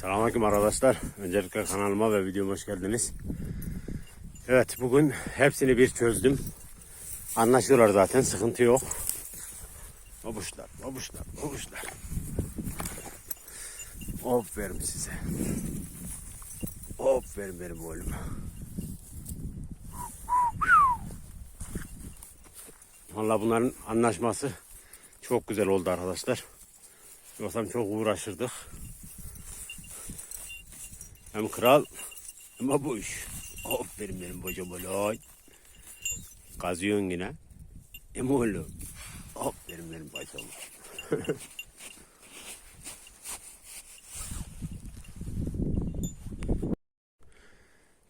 Selamünaleyküm arkadaşlar. Öncelikle kanalıma ve videoma hoş geldiniz. Evet bugün hepsini bir çözdüm. Anlaşıyorlar zaten sıkıntı yok. Babuşlar, babuşlar, babuşlar. Hop verim size. Hop verim benim oğlum. Valla bunların anlaşması çok güzel oldu arkadaşlar. Yoksa çok uğraşırdık. Hem kral hem babuş. Aferin benim bacım oğlum. Kazıyorsun yine. Hem oğlum. Aferin benim bacım.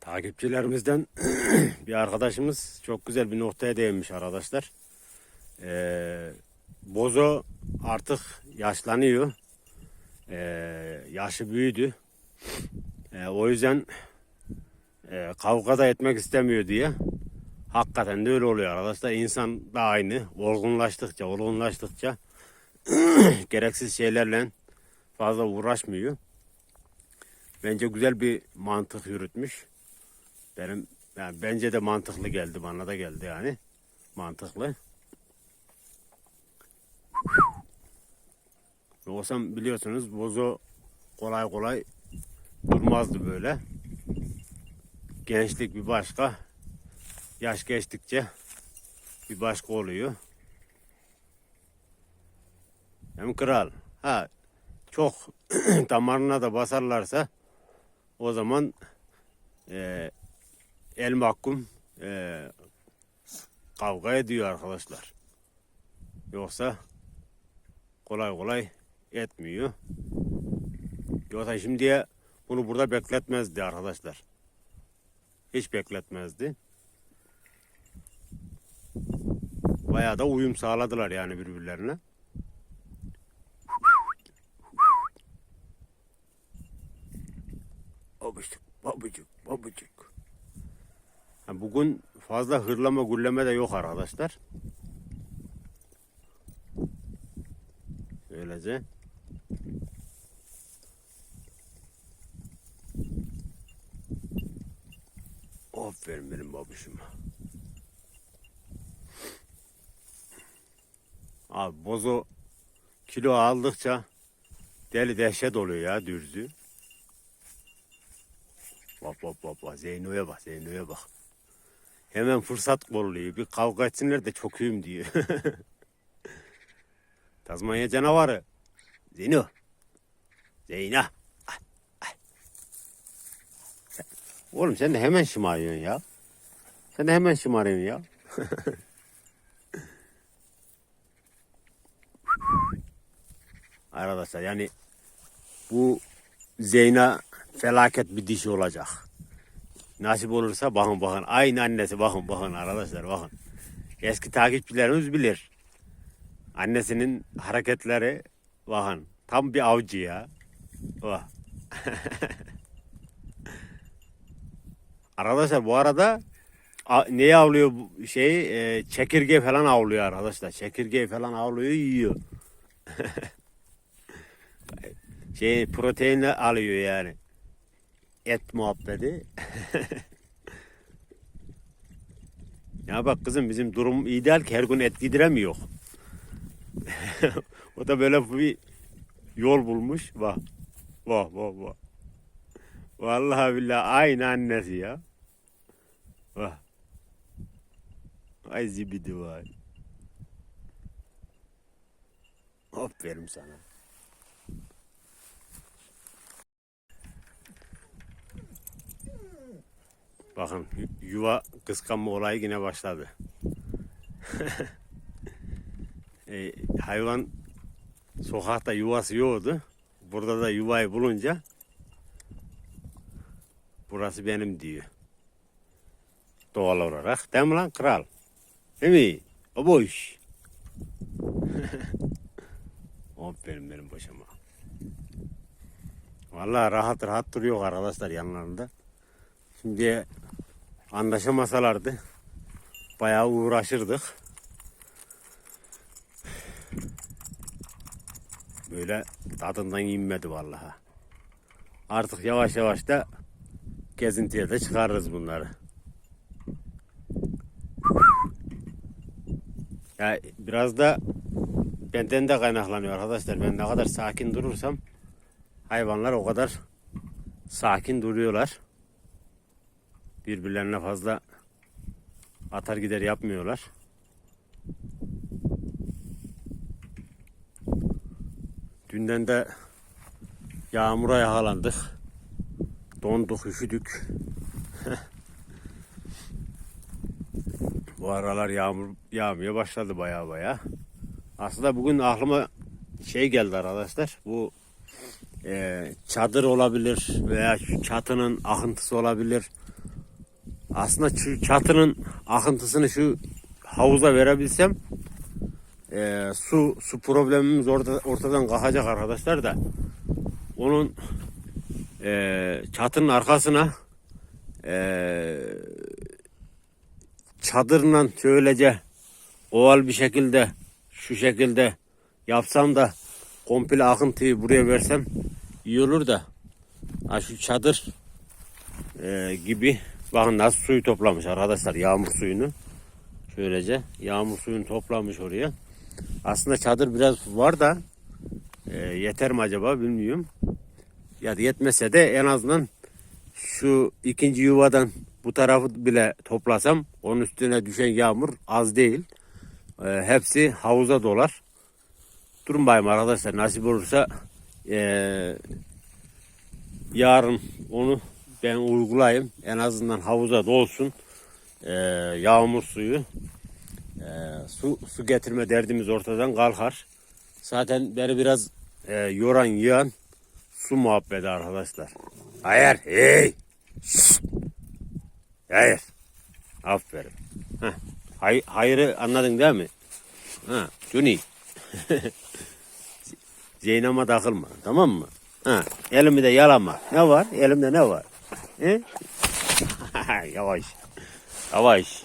Takipçilerimizden bir arkadaşımız çok güzel bir noktaya değinmiş arkadaşlar. Ee, Bozo artık yaşlanıyor. Ee, yaşı büyüdü. Ee, o yüzden e, kavga da etmek istemiyor diye. Hakikaten de öyle oluyor arkadaşlar. İnsan da aynı. Olgunlaştıkça, olgunlaştıkça gereksiz şeylerle fazla uğraşmıyor. Bence güzel bir mantık yürütmüş. Benim yani bence de mantıklı geldi bana da geldi yani. Mantıklı. Yoksa biliyorsunuz bozo kolay kolay durmazdı böyle. Gençlik bir başka. Yaş geçtikçe bir başka oluyor. Hem kral. Ha çok damarına da basarlarsa o zaman e, el mahkum e, kavga ediyor arkadaşlar. Yoksa kolay kolay etmiyor. Yoksa şimdiye bunu burada bekletmezdi arkadaşlar. Hiç bekletmezdi. Bayağı da uyum sağladılar yani birbirlerine. Babacık, babacık, babacık. Bugün fazla hırlama gulleme de yok arkadaşlar. Böylece. Aferin benim babuşuma. Abi bozo kilo aldıkça deli dehşet oluyor ya dürzü. Bak bak bak bak Zeyno'ya bak Zeyno'ya bak. Hemen fırsat kolluyor. Bir kavga etsinler de çok iyiyim diyor. Tazmanya canavarı. Zeyno. Zeyno. Ay. Sen- Oğlum sen de hemen şımarıyorsun ya. Sen de hemen şımarıyorsun ya. Arkadaşlar yani bu Zeyna felaket bir dişi olacak. Nasip olursa bakın bakın. Aynı annesi bakın bakın arkadaşlar bakın. Eski takipçilerimiz bilir. Annesinin hareketleri bakın. Tam bir avcı ya. Bak. arkadaşlar bu arada neyi avlıyor bu şey e, çekirge falan avlıyor arkadaşlar. Çekirge falan avlıyor yiyor. şey proteinle alıyor yani. Et muhabbeti. ya bak kızım bizim durum iyi değil ki her gün et yediremiyor. o da böyle bir yol bulmuş. Bak. Bak bak bak. Vallahi billahi aynı annesi ya. Bak. Ay zibidi var. Aferin sana. Bakın yu- yuva kıskanma olayı yine başladı. e, hayvan sokakta yuvası yoktu. Burada da yuvayı bulunca burası benim diyor. Doğal olarak. Değil mi lan kral? Değil mi? O boş. Aferin benim başıma. Vallahi rahat rahat duruyor arkadaşlar yanlarında. Şimdi anlaşamasalardı bayağı uğraşırdık. Böyle tadından inmedi vallahi. Artık yavaş yavaş da gezintiye de çıkarırız bunları. Ya biraz da benden de kaynaklanıyor arkadaşlar. Ben ne kadar sakin durursam hayvanlar o kadar sakin duruyorlar. Birbirlerine fazla atar gider yapmıyorlar. Dünden de yağmura yakalandık. Donduk, üşüdük. Bu aralar yağmur yağmaya başladı baya baya. Aslında bugün aklıma şey geldi arkadaşlar. Bu e, çadır olabilir veya şu çatının akıntısı olabilir. Aslında şu çatının akıntısını şu havuza verebilsem e, su su problemimiz orada ortadan kalkacak arkadaşlar da. Onun e, çatının arkasına e, çadırla şöylece oval bir şekilde şu şekilde yapsam da komple akıntıyı buraya versem iyi olur da. Ha şu çadır e, gibi bakın nasıl suyu toplamış arkadaşlar yağmur suyunu şöylece yağmur suyunu toplamış oraya aslında çadır biraz var da e, yeter mi acaba bilmiyorum ya da yetmese de en azından şu ikinci yuvadan bu tarafı bile toplasam onun üstüne düşen yağmur az değil. E, hepsi havuza dolar. Durun bayım arkadaşlar nasip olursa e, yarın onu ben uygulayayım. En azından havuza dolsun. E, yağmur suyu. E, su, su getirme derdimiz ortadan kalkar. Zaten beni biraz e, yoran yığan su muhabbeti arkadaşlar. Hayır. Hey. Hayır. Aferin. Heh. Hay, hayırı anladın değil mi? Ha, Cuni. Zeynep'e takılma. Tamam mı? Ha, elimi de yalama. Ne var? Elimde ne var? Yavaş. Yavaş.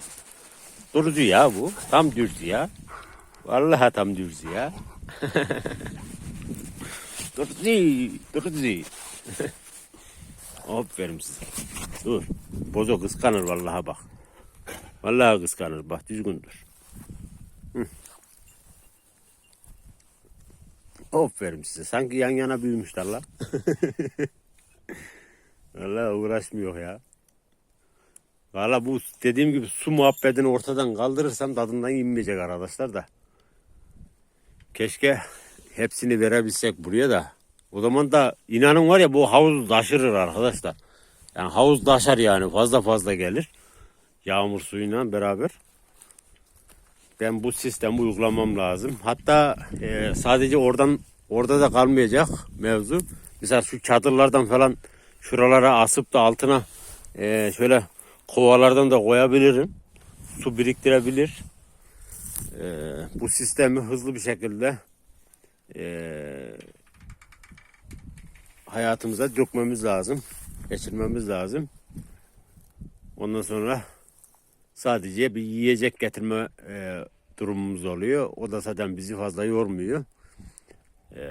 Durdu ya bu. Tam dürzü ya. Vallahi tam dürzü ya. durdu. Durdu. Aferin size. Dur. Bozo kıskanır vallahi bak. Vallahi kıskanır bak düzgün dur. Aferin size. Sanki yan yana büyümüşler la. Vallahi uğraşmıyor ya. Valla bu dediğim gibi su muhabbetini ortadan kaldırırsam tadından inmeyecek arkadaşlar da. Keşke hepsini verebilsek buraya da. O zaman da inanın var ya bu havuz taşırır arkadaşlar. Yani havuz taşar yani fazla fazla gelir. Yağmur suyuyla beraber. Ben bu sistemi uygulamam lazım. Hatta e, sadece oradan orada da kalmayacak mevzu. Mesela şu çadırlardan falan şuralara asıp da altına e, şöyle kovalardan da koyabilirim. Su biriktirebilir. E, bu sistemi hızlı bir şekilde e, hayatımıza dökmemiz lazım. Geçirmemiz lazım. Ondan sonra sadece bir yiyecek getirme e, durumumuz oluyor. O da zaten bizi fazla yormuyor. E,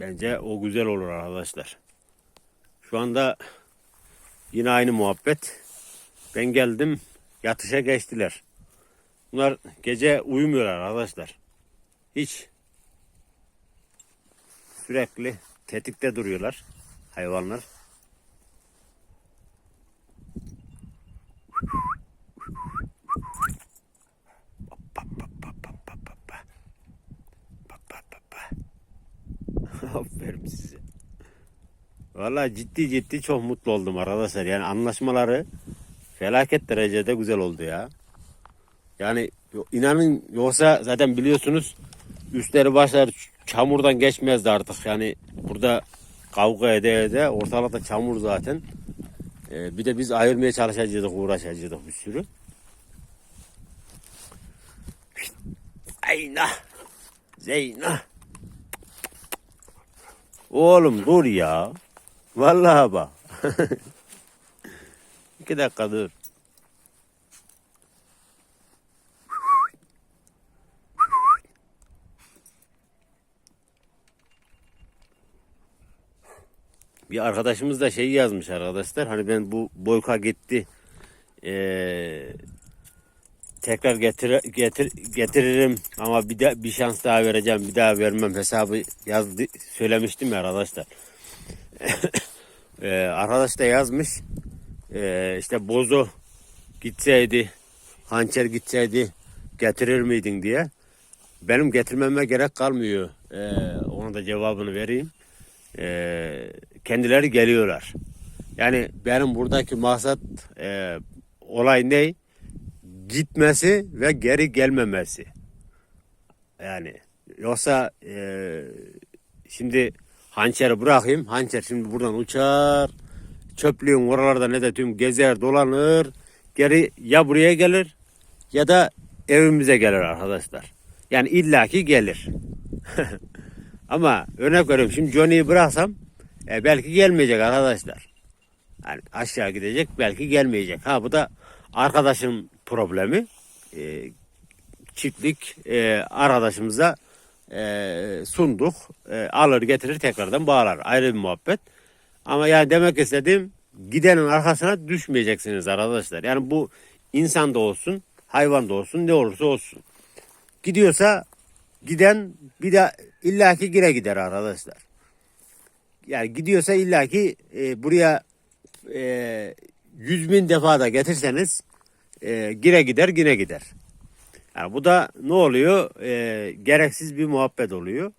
bence o güzel olur arkadaşlar. Şu anda yine aynı muhabbet. Ben geldim yatışa geçtiler. Bunlar gece uyumuyorlar arkadaşlar. Hiç sürekli tetikte duruyorlar hayvanlar. Aferin size. Vallahi ciddi ciddi çok mutlu oldum arkadaşlar. Yani anlaşmaları felaket derecede güzel oldu ya. Yani inanın yoksa zaten biliyorsunuz üstleri başlar çamurdan geçmezdi artık. Yani burada kavga ede ede ortalıkta çamur zaten. Ee, bir de biz ayırmaya çalışacaktık, uğraşacaktık bir sürü. Ayna. Zeyna. Oğlum dur ya. Vallahi bak. İki dakika dur. Bir arkadaşımız da şey yazmış arkadaşlar. Hani ben bu boyka gitti. Ee, tekrar getir, getir getiririm ama bir de bir şans daha vereceğim. Bir daha vermem hesabı yazdı söylemiştim ya arkadaşlar. Ee, arkadaş da yazmış. Ee, işte bozo gitseydi, hançer gitseydi getirir miydin diye. Benim getirmeme gerek kalmıyor. Ee, ona da cevabını vereyim. Ee, kendileri geliyorlar. Yani benim buradaki maksat e, olay ne? Gitmesi ve geri gelmemesi. Yani yoksa e, şimdi hançeri bırakayım. Hançer şimdi buradan uçar. Çöplüğün oralarda ne de tüm gezer dolanır. Geri ya buraya gelir ya da evimize gelir arkadaşlar. Yani illaki gelir. Ama örnek veriyorum şimdi Johnny'yi bıraksam e, belki gelmeyecek arkadaşlar. Yani aşağı gidecek belki gelmeyecek. Ha bu da arkadaşın problemi. E, çiftlik e, arkadaşımıza e, sunduk. E, alır getirir tekrardan bağlar. Ayrı bir muhabbet. Ama yani demek istediğim gidenin arkasına düşmeyeceksiniz arkadaşlar. Yani bu insan da olsun, hayvan da olsun, ne olursa olsun. Gidiyorsa giden bir de illaki gire gider arkadaşlar. Yani gidiyorsa illaki e, buraya e, yüz bin defa da getirseniz e, gire gider gine gider. Yani bu da ne oluyor? E, gereksiz bir muhabbet oluyor.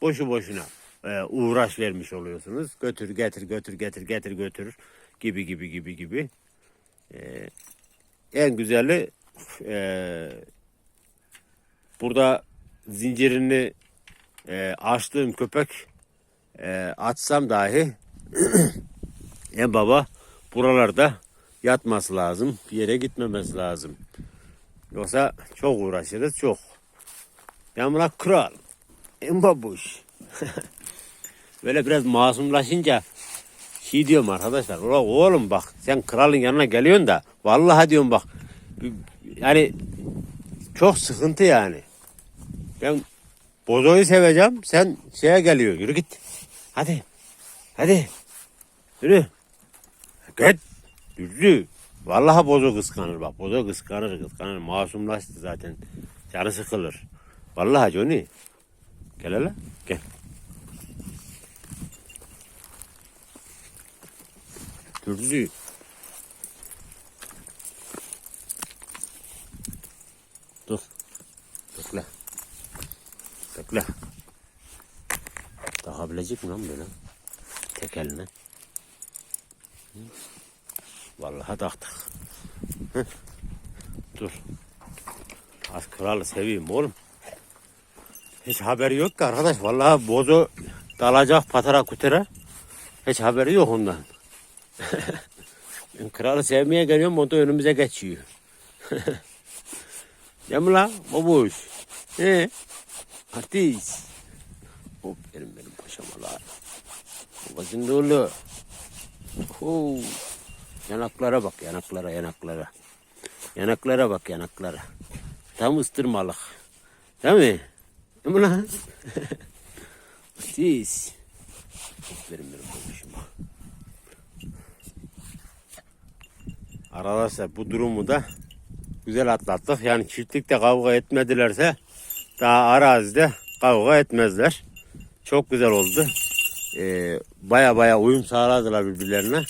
Boşu boşuna e, uğraş vermiş oluyorsunuz. Götür getir götür getir getir götür gibi gibi gibi gibi. E, en güzeli e, burada zincirini e, açtığım köpek e, açsam dahi en baba buralarda yatması lazım. Bir yere gitmemesi lazım. Yoksa çok uğraşırız çok. Yamla kral. En babuş. Böyle biraz masumlaşınca şey diyorum arkadaşlar. Ulan oğlum bak sen kralın yanına geliyorsun da vallahi diyorum bak yani çok sıkıntı yani. Ben bozoyu seveceğim. Sen şeye geliyor. Yürü git. Hadi. Hadi. Yürü. Git. Yürü. Vallahi bozo kıskanır bak. Bozo kıskanır kıskanır. Masumlaştı zaten. Canı sıkılır. Vallahi Johnny. Gel hele. Gel. Dürzü. Dur. Bekle. Bekle. Takabilecek mi lan böyle? Tek eline. Hı? Vallahi taktık. Dur. Az kralı seveyim oğlum. Hiç haberi yok ki arkadaş. Vallahi bozu dalacak patara kutura. Hiç haberi yok ondan. Kralı sevmeye geliyorum o da önümüze geçiyor. Ya mı lan babuş? He? Artist. Hop benim benim paşama lan. Babacın dolu. Oo. Yanaklara bak yanaklara yanaklara. Yanaklara bak yanaklara. Tam ıstırmalık. Değil mi? Değil mi lan? Artist. Hop benim babuşuma. Arkadaşlar bu durumu da güzel atlattık. Yani çiftlikte kavga etmedilerse daha arazide kavga etmezler. Çok güzel oldu. Ee, baya baya uyum sağladılar birbirlerine.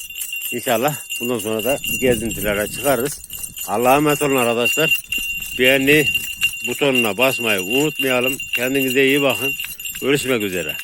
İnşallah bundan sonra da gezintilere çıkarız. Allah'a emanet olun arkadaşlar. Beğeni butonuna basmayı unutmayalım. Kendinize iyi bakın. Görüşmek üzere.